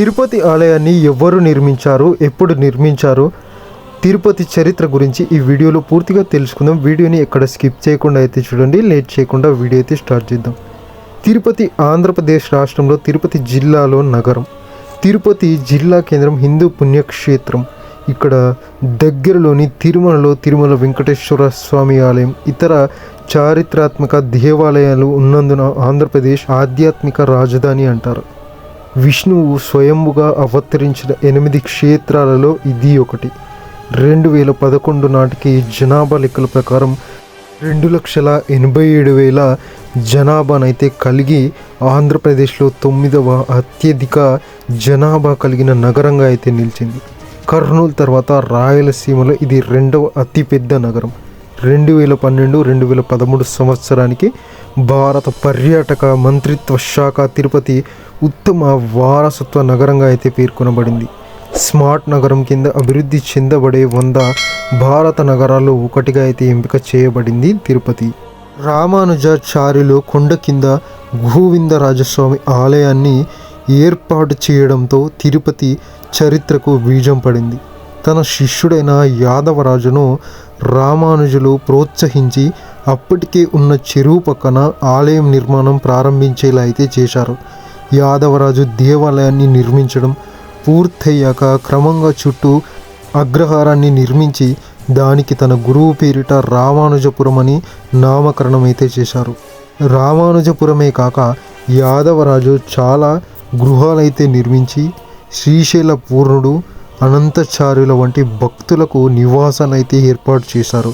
తిరుపతి ఆలయాన్ని ఎవరు నిర్మించారు ఎప్పుడు నిర్మించారు తిరుపతి చరిత్ర గురించి ఈ వీడియోలో పూర్తిగా తెలుసుకుందాం. వీడియోని ఎక్కడ స్కిప్ చేయకుండా అయితే చూడండి లేట్ చేయకుండా వీడియో అయితే స్టార్ట్ చేద్దాం. తిరుపతి ఆంధ్రప్రదేశ్ రాష్ట్రంలో తిరుపతి జిల్లాలో నగరం. తిరుపతి జిల్లా కేంద్రం హిందూ పుణ్యక్షేత్రం. ఇక్కడ దగ్గరలోని తిరుమలలో తిరుమల వెంకటేశ్వర స్వామి ఆలయం. ఇతర చారిత్రాత్మక దేవాలయాలు ఉన్నందున ఆంధ్రప్రదేశ్ ఆధ్యాత్మిక రాజధాని అంటారు. విష్ణువు స్వయంభుగా అవతరించిన ఎనిమిది క్షేత్రాలలో ఇది ఒకటి. రెండు వేల పదకొండు నాటికి జనాభా లెక్కల ప్రకారం రెండు లక్షల ఎనభై ఏడు వేల జనాభానైతే కలిగి ఆంధ్రప్రదేశ్లో తొమ్మిదవ అత్యధిక జనాభా కలిగిన నగరంగా అయితే నిలిచింది. కర్నూలు తర్వాత రాయలసీమలో ఇది రెండవ అతిపెద్ద నగరం. రెండు వేల పన్నెండు రెండు వేల పదమూడు సంవత్సరానికి భారత పర్యాటక మంత్రిత్వ శాఖ తిరుపతి ఉత్తమ వారసత్వ నగరంగా అయితే పేర్కొనబడింది. స్మార్ట్ నగరం కింద అభివృద్ధి చెందబడే వంద భారత నగరాల్లో ఒకటిగా అయితే ఎంపిక చేయబడింది తిరుపతి. రామానుజాచార్యులు కొండ కింద గోవిందరాజస్వామి ఆలయాన్ని ఏర్పాటు చేయడంతో తిరుపతి చరిత్రకు బీజం పడింది. తన శిష్యుడైన యాదవరాజును రామానుజులు ప్రోత్సహించి అప్పటికే ఉన్న చెరువు పక్కన ఆలయం నిర్మాణం ప్రారంభించేలా అయితే చేశారు. యాదవరాజు దేవాలయాన్ని నిర్మించడం పూర్తయ్యాక క్రమంగా చుట్టూ అగ్రహారాన్ని నిర్మించి దానికి తన గురువు పేరిట రామానుజపురం అని నామకరణం అయితే చేశారు. రామానుజపురమే కాక యాదవరాజు చాలా గృహాలైతే నిర్మించి శ్రీశైల పూర్ణుడు అనంతచార్యుల వంటి భక్తులకు నివాసాలైతే ఏర్పాటు చేశారు.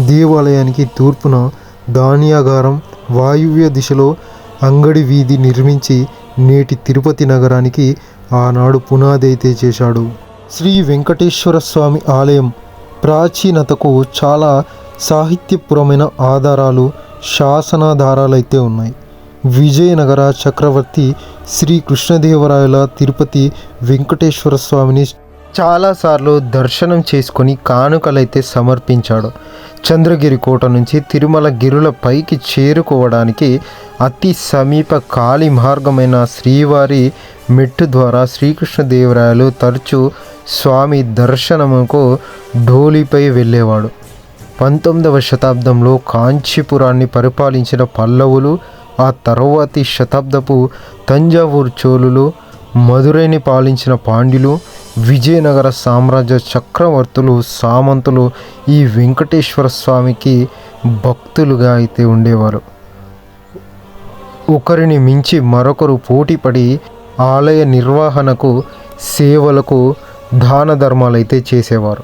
దేవాలయానికి తూర్పున ధాన్యాగారం వాయువ్య దిశలో అంగడి వీధి నిర్మించి నేటి తిరుపతి నగరానికి ఆనాడు పునాది అయితే చేశాడు. శ్రీ వెంకటేశ్వర స్వామి ఆలయం ప్రాచీనతకు చాలా సాహిత్యపురమైన ఆధారాలు శాసనాధారాలైతే ఉన్నాయి. విజయనగర చక్రవర్తి శ్రీ కృష్ణదేవరాయల తిరుపతి వెంకటేశ్వర స్వామిని చాలాసార్లు దర్శనం చేసుకొని కానుకలైతే సమర్పించాడు. చంద్రగిరి కోట నుంచి తిరుమల గిరుల పైకి చేరుకోవడానికి అతి సమీప కాలి మార్గమైన శ్రీవారి మెట్టు ద్వారా శ్రీకృష్ణదేవరాయలు తరచూ స్వామి దర్శనముకు ఢోలీపై వెళ్ళేవాడు. పంతొమ్మిదవ శతాబ్దంలో కాంచీపురాన్ని పరిపాలించిన పల్లవులు ఆ తరువాతి శతాబ్దపు తంజావూరు చోళులు మధురైని పాలించిన పాండ్యులు విజయనగర సామ్రాజ్య చక్రవర్తులు సామంతులు ఈ వెంకటేశ్వర స్వామికి భక్తులుగా అయితే ఉండేవారు. ఒకరిని మించి మరొకరు పోటీపడి ఆలయ నిర్వహణకు సేవలకు దాన ధర్మాలైతే చేసేవారు.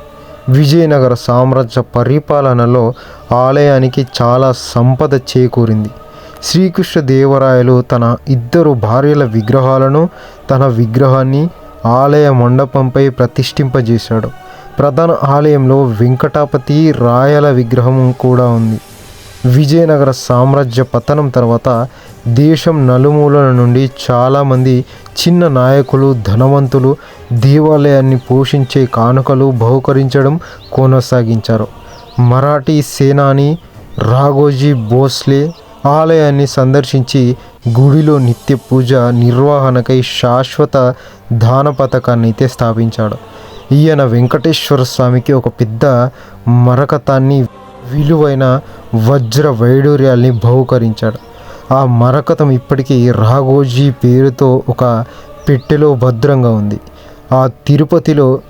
విజయనగర సామ్రాజ్య పరిపాలనలో ఆలయానికి చాలా సంపద చేకూరింది. శ్రీకృష్ణదేవరాయలు తన ఇద్దరు భార్యల విగ్రహాలను తన విగ్రహాన్ని ఆలయ మండపంపై ప్రతిష్ఠింపజేశాడు. ప్రధాన ఆలయంలో వెంకటాపతి రాయల విగ్రహం కూడా ఉంది. విజయనగర సామ్రాజ్య పతనం తర్వాత దేశం నలుమూలల నుండి చాలామంది చిన్న నాయకులు ధనవంతులు దేవాలయాన్ని పోషించే కానుకలు బహుకరించడం కొనసాగించారు. మరాఠీ సేనాని రాఘోజీ భోస్లే ఆలయాన్ని సందర్శించి గుడిలో నిత్య పూజ నిర్వహణకై శాశ్వత దాన పథకాన్ని అయితే స్థాపించాడు. ఈయన వెంకటేశ్వర స్వామికి ఒక పెద్ద మరకతాన్ని విలువైన వజ్ర వైడూర్యాల్ని బహుకరించాడు. ఆ మరకతం ఇప్పటికీ రాఘోజీ పేరుతో ఒక పెట్టెలో భద్రంగా ఉంది. ఆ తిరుపతిలో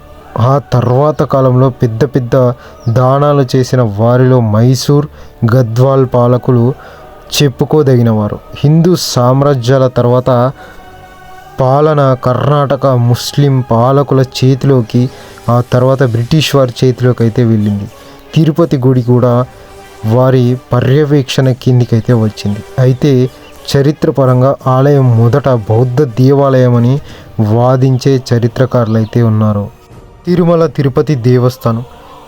ఆ తర్వాత కాలంలో పెద్ద పెద్ద దానాలు చేసిన వారిలో మైసూర్ గద్వాల్ పాలకులు చెప్పుకోదగినవారు. హిందూ సామ్రాజ్యాల తర్వాత పాలన కర్ణాటక ముస్లిం పాలకుల చేతిలోకి ఆ తర్వాత బ్రిటిష్ వారి చేతిలోకి అయితే వెళ్ళింది. తిరుపతి గుడి కూడా వారి పర్యవేక్షణ కిందికైతే వచ్చింది. అయితే చరిత్రపరంగా ఆలయం మొదట బౌద్ధ దేవాలయం అని వాదించే చరిత్రకారులు అయితే ఉన్నారు. తిరుమల తిరుపతి దేవస్థానం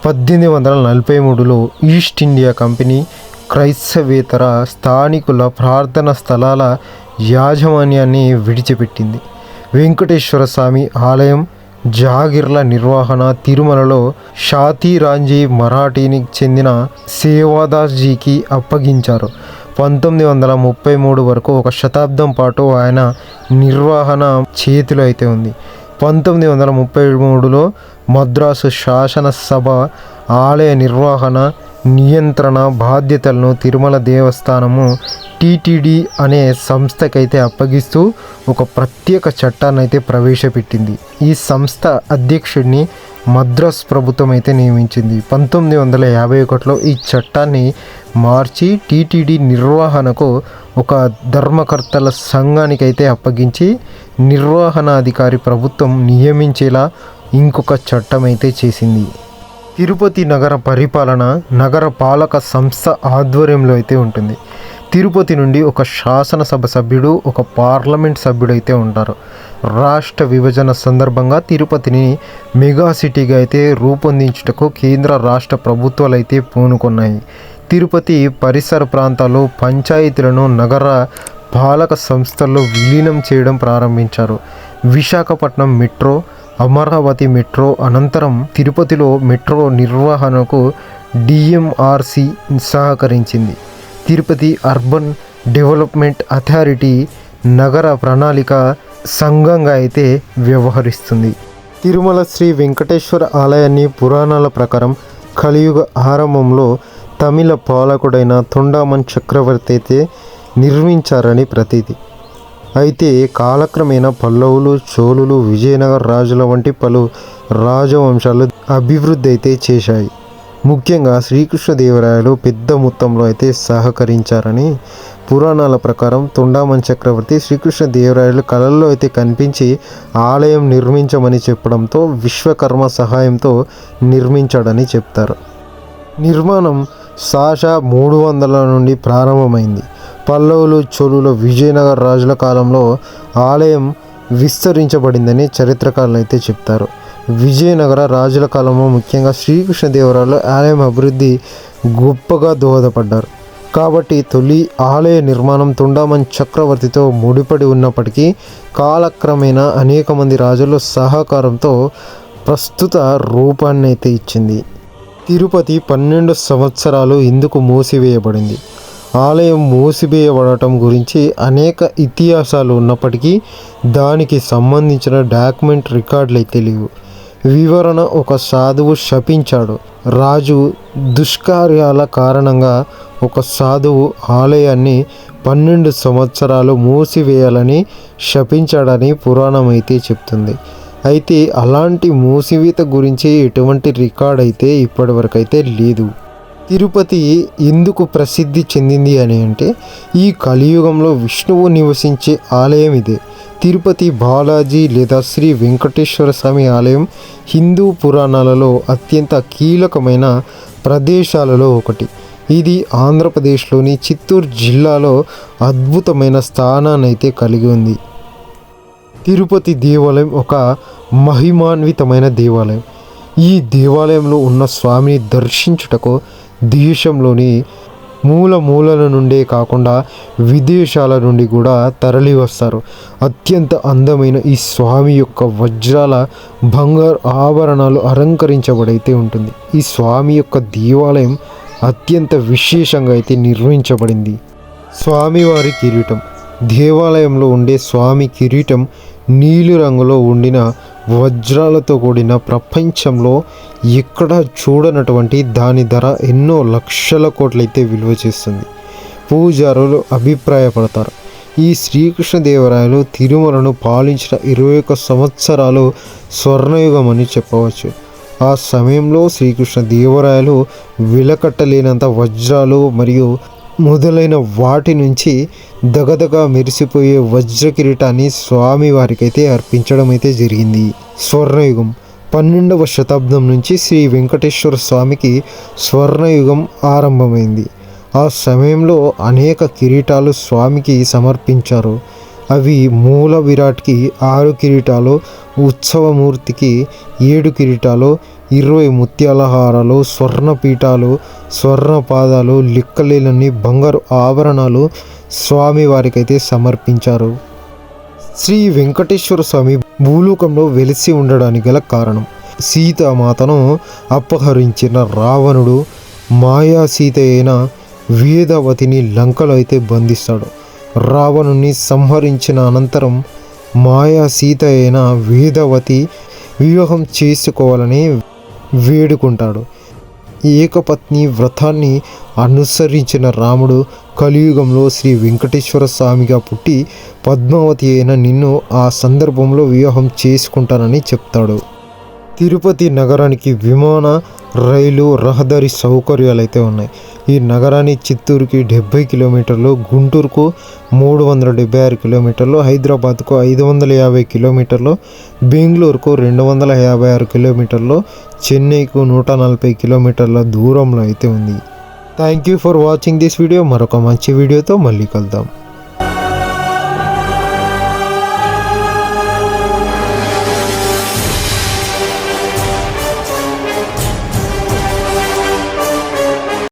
పద్దెనిమిది వందల నలభై మూడులో ఈస్ట్ ఇండియా కంపెనీ క్రైస్తవేతర స్థానికుల ప్రార్థన స్థలాల యాజమాన్యాన్ని విడిచిపెట్టింది. వెంకటేశ్వర స్వామి ఆలయం జాగిర్ల నిర్వహణ తిరుమలలో షాతీరాంజీ మరాఠీని చెందిన సేవాదాస్జీకి అప్పగించారు. పంతొమ్మిది వందల ముప్పై మూడు వరకు ఒక శతాబ్దం పాటు ఆయన నిర్వహణ చేతిలో అయితే ఉంది. పంతొమ్మిది వందల ముప్పై మూడులో మద్రాసు శాసనసభ ఆలయ నిర్వహణ నియంత్రణ బాధ్యతలను తిరుమల దేవస్థానము టీటీడీ అనే సంస్థకైతే అప్పగిస్తూ ఒక ప్రత్యేక చట్టాన్ని అయితే ప్రవేశపెట్టింది. ఈ సంస్థ అధ్యక్షుడిని మద్రాస్ ప్రభుత్వం అయితే నియమించింది. పంతొమ్మిది వందల యాభై ఒకటిలో ఈ చట్టాన్ని మార్చి టీటీడీ నిర్వహణకు ఒక ధర్మకర్తల సంఘానికైతే అప్పగించి నిర్వహణాధికారి ప్రభుత్వం నియమించేలా ఇంకొక చట్టం అయితే చేసింది. తిరుపతి నగర పరిపాలన నగర పాలక సంస్థ ఆధ్వర్యంలో అయితే ఉంటుంది. తిరుపతి నుండి ఒక శాసనసభ సభ్యుడు ఒక పార్లమెంట్ సభ్యుడు అయితే ఉంటారు. రాష్ట్ర విభజన సందర్భంగా తిరుపతిని మెగా సిటీగా అయితే రూపొందించుటకు కేంద్ర రాష్ట్ర ప్రభుత్వాలు అయితే పూనుకున్నాయి. తిరుపతి పరిసర ప్రాంతాలు పంచాయతీలను నగర పాలక సంస్థల్లో విలీనం చేయడం ప్రారంభించారు. విశాఖపట్నం మెట్రో అమరావతి మెట్రో అనంతరం తిరుపతిలో మెట్రో నిర్వహణకు డిఎంఆర్సి సహకరించింది. తిరుపతి అర్బన్ డెవలప్మెంట్ అథారిటీ నగర ప్రణాళిక సంఘంగా అయితే వ్యవహరిస్తుంది. తిరుమల శ్రీ వెంకటేశ్వర ఆలయాన్ని పురాణాల ప్రకారం కలియుగ ఆరంభంలో తమిళ పాలకుడైన తొండామన్ చక్రవర్తి అయితే నిర్మించారని ప్రతీతి. అయితే కాలక్రమేణా పల్లవులు చోళులు విజయనగర రాజుల వంటి పలు రాజవంశాలు అభివృద్ధి అయితే చేశాయి. ముఖ్యంగా శ్రీకృష్ణదేవరాయలు పెద్ద మొత్తంలో అయితే సహకరించారని పురాణాల ప్రకారం తొండామన్ చక్రవర్తి శ్రీకృష్ణదేవరాయలు కళల్లో అయితే కనిపించి ఆలయం నిర్మించమని చెప్పడంతో విశ్వకర్మ సహాయంతో నిర్మించాడని చెప్తారు. నిర్మాణం సాషా మూడు వందల నుండి ప్రారంభమైంది. పల్లవులు చోళుల విజయనగర రాజుల కాలంలో ఆలయం విస్తరించబడిందని చరిత్రకారులు అయితే చెప్తారు. విజయనగర రాజుల కాలంలో ముఖ్యంగా శ్రీకృష్ణదేవరాయలు ఆలయం అభివృద్ధి గొప్పగా దోహదపడ్డారు. కాబట్టి తొలి ఆలయ నిర్మాణం తుండామన్ చక్రవర్తితో ముడిపడి ఉన్నప్పటికీ కాలక్రమేణా అనేక మంది రాజుల సహకారంతో ప్రస్తుత రూపాన్ని అయితే ఇచ్చింది. తిరుపతి పన్నెండు సంవత్సరాలు ఇందుకు మూసివేయబడింది. ఆలయం మూసివేయబడటం గురించి అనేక ఇతిహాసాలు ఉన్నప్పటికీ దానికి సంబంధించిన డాక్యుమెంట్ రికార్డులు అయితే లేవు వివరణ ఒక సాధువు శపించాడు. రాజు దుష్కార్యాల కారణంగా ఒక సాధువు ఆలయాన్ని పన్నెండు సంవత్సరాలు మూసివేయాలని శపించాడని పురాణం అయితే చెప్తుంది. అయితే అలాంటి మూసివేత గురించి ఎటువంటి రికార్డ్ అయితే ఇప్పటివరకు అయితే లేదు. తిరుపతి ఎందుకు ప్రసిద్ధి చెందింది అని అంటే ఈ కలియుగంలో విష్ణువు నివసించే ఆలయం ఇదే. తిరుపతి బాలాజీ లేదా శ్రీ వెంకటేశ్వర స్వామి ఆలయం హిందూ పురాణాలలో అత్యంత కీలకమైన ప్రదేశాలలో ఒకటి. ఇది ఆంధ్రప్రదేశ్లోని చిత్తూరు జిల్లాలో అద్భుతమైన స్థానాన్ని అయితే కలిగి ఉంది. తిరుపతి దేవాలయం ఒక మహిమాన్వితమైన దేవాలయం. ఈ దేవాలయంలో ఉన్న స్వామిని దర్శించుటకు దేశంలోని మూల మూలల నుండే కాకుండా విదేశాల నుండి కూడా తరలి వస్తారు. అత్యంత అందమైన ఈ స్వామి యొక్క వజ్రాల బంగారు ఆభరణాలు అలంకరించబడైతే ఉంటుంది. ఈ స్వామి యొక్క దేవాలయం అత్యంత విశేషంగా అయితే నిర్మించబడింది స్వామివారి కిరీటం. దేవాలయంలో ఉండే స్వామి కిరీటం నీలి రంగులో ఉండిన వజ్రాలతో కూడిన ప్రపంచంలో ఎక్కడ చూడనటువంటి దాని ధర ఎన్నో లక్షల కోట్లయితే విలువ చేస్తుంది. పూజారులు అభిప్రాయపడతారు. ఈ శ్రీకృష్ణదేవరాయలు తిరుమలను పాలించిన ఇరవై ఒక్క సంవత్సరాలు స్వర్ణయుగం అని చెప్పవచ్చు. ఆ సమయంలో శ్రీకృష్ణ దేవరాయలు విలకట్టలేనంత వజ్రాలు మరియు మొదలైన వాటి నుంచి దగదగా మెరిసిపోయే వజ్ర కిరీటాన్ని స్వామి వారికైతే అర్పించడం అయితే జరిగింది. స్వర్ణయుగం పన్నెండవ శతాబ్దం నుంచి శ్రీ వెంకటేశ్వర స్వామికి స్వర్ణయుగం ఆరంభమైంది. ఆ సమయంలో అనేక కిరీటాలు స్వామికి సమర్పించారు. అవి మూల విరాట్కి ఆరు కిరీటాలు ఉత్సవమూర్తికి ఏడు కిరీటాలు ఇరవై ముత్యాల హారాలు స్వర్ణ పీఠాలు స్వర్ణ పాదాలు లిక్కలేనన్ని బంగారు ఆభరణాలు స్వామి వారికైతే సమర్పించారు. శ్రీ వెంకటేశ్వర స్వామి భూలోకంలో వెలిసి ఉండడానికి గల కారణం. సీతామాతను అపహరించిన రావణుడు మాయా సీత అయిన వేదవతిని లంకలో అయితే బంధిస్తాడు. రావణుని సంహరించిన అనంతరం మాయా సీత అయిన వేదవతి వివాహం చేసుకోవాలని వేడుకుంటాడు. ఏకపత్ని వ్రతాన్ని అనుసరించిన రాముడు కలియుగంలో శ్రీ వెంకటేశ్వర స్వామిగా పుట్టి పద్మావతి అయిన నిన్ను ఆ సందర్భంలో వివాహం చేసుకుంటానని చెప్తాడు. తిరుపతి నగరానికి విమాన రైలు రహదారి సౌకర్యాలు అయితే ఉన్నాయి. ఈ నగరాన్ని చిత్తూరుకి డెబ్బై కిలోమీటర్లు గుంటూరుకు మూడు వందల డెబ్బై ఆరు కిలోమీటర్లు హైదరాబాద్కు ఐదు వందల యాభై కిలోమీటర్లు బెంగళూరుకు రెండు వందల యాభై ఆరు కిలోమీటర్లు చెన్నైకు నూట నలభై కిలోమీటర్ల దూరంలో అయితే ఉంది. Thank you for watching this video మరొక మంచి వీడియోతో మళ్ళీ కలుద్దాం.